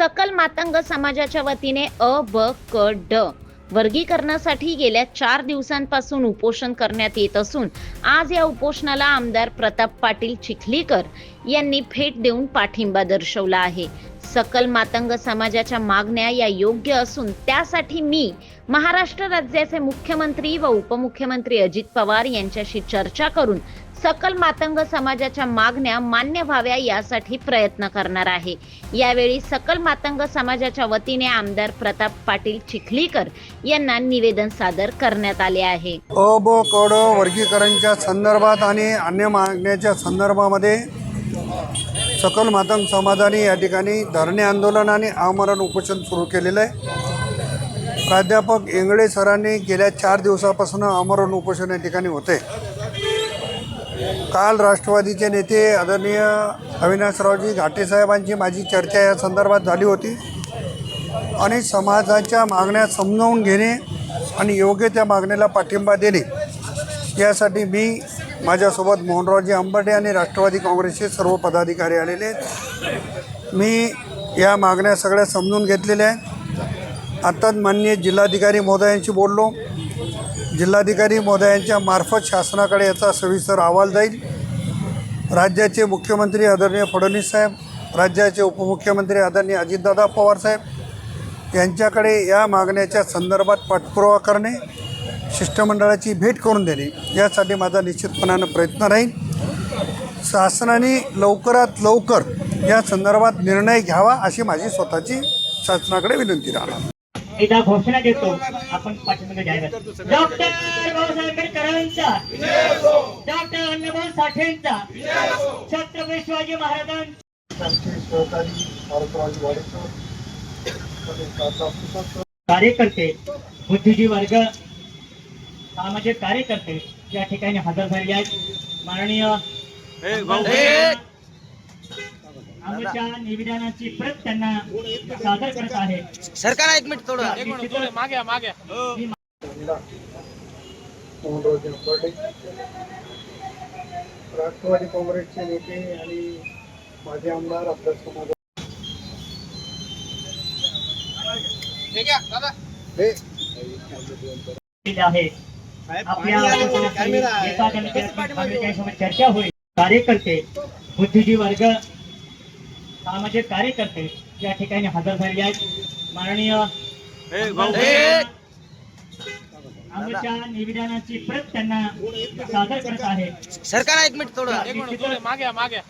सकल मातंग समाजाच्या वतीने अ ब क ड वर्गीकरणासाठी गेल्या चार दिवसांपासून उपोषण करण्यात येत असून आज या उपोषणाला आमदार प्रताप पाटील चिखलीकर यांनी भेट देऊन पाठिंबा दर्शवला आहे. सकल मातंग समाजाच्या मागण्या या योग्य असून त्यासाठी मी महाराष्ट्र राज्याचे मुख्यमंत्री व उपमुख्यमंत्री अजित पवार यांच्याशी चर्चा करून सकल मातंग समाजाच्या मागण्या मान्य व्हाव्या यासाठी प्रयत्न करणार आहे. यावेळी सकल मातंग समाजाच्या वतीने आमदार प्रताप पाटील चिखलीकर यांना निवेदन सादर करण्यात आले आहे. अ ब कड वर्गीकरणच्या संदर्भात आणि अन्य मागण्याच्या संदर्भामध्ये सकल मातंग समाजाने या ठिकाणी धरणे आंदोलन आणि आमरण उपोषण सुरू केलेलं आहे. प्राध्यापक इंगळे सरांनी गेल्या चार दिवसापासून आमरण उपोषण या ठिकाणी होते काल राष्ट्रवादीचे नेते आदरणीय अविनाशरावजी घाटेसाहेबांची माझी चर्चा या संदर्भात झाली होती. आणि समाजाच्या मागण्या समजावून घेणे आणि योग्य त्या मागण्याला पाठिंबा देणे यासाठी मी माझ्यासोबत मोहनरावजी अंबटे आणि राष्ट्रवादी काँग्रेसचे सर्व पदाधिकारी आलेले आहेत. मी या मागण्या सगळ्या समजून घेतलेल्या आहेत. आत्ताच माननीय जिल्हाधिकारी महोदयांशी बोललो. जिल्हाधिकारी महोदयांच्या मार्फत शासनाकडे याचा सविस्तर अहवाल जाईल. राज्याचे मुख्यमंत्री आदरणीय फडणवीस साहेब राज्याचे उपमुख्यमंत्री आदरणीय अजितदादा पवार साहेब यांच्याकडे या मागण्याच्या संदर्भात पाठपुरावा करणे शिष्टमंडळाची भेट करून देणे यासाठी माझा निश्चितपणानं प्रयत्न राहील. शासनाने लवकरात लवकर या संदर्भात निर्णय घ्यावा अशी माझी स्वतःची शासनाकडे विनंती राहणार. एकदा घोषणा देतो आपण पाठिंबा जाहीर डॉक्टर बाबासाहेब आंबेडकरांचा डॉक्टर अण्णाभाऊ साठेंचा छत्रपती शिवाजी महाराजांचा. कार्यकर्ते बुद्धिजी वर्ग सामाजिक कार्यकर्ते या ठिकाणी हजर झाले आहेत. माननीय आमच्या निवेदनाची प्रत त्यांना सादर करत आहे. सरकार एक मिनिट थोडं. एक मिनिट थोडं मागे मागे. राष्ट्रवादी काँग्रेसचे नेते आणि माझे आमदार आपल्या समाज आहे. आपल्या चर्चा होईल. कार्यकर्ते बुद्धिजीवी वर्ग सामाजिक कार्यकर्ते या ठिकाणी हजर झालेले आहेत. माननीय आमच्या निवेदनाची प्रत त्यांना सादर करत आहे. सरकार एक मिनिट थोडं. एक मिनिट थोडं मागे. मागे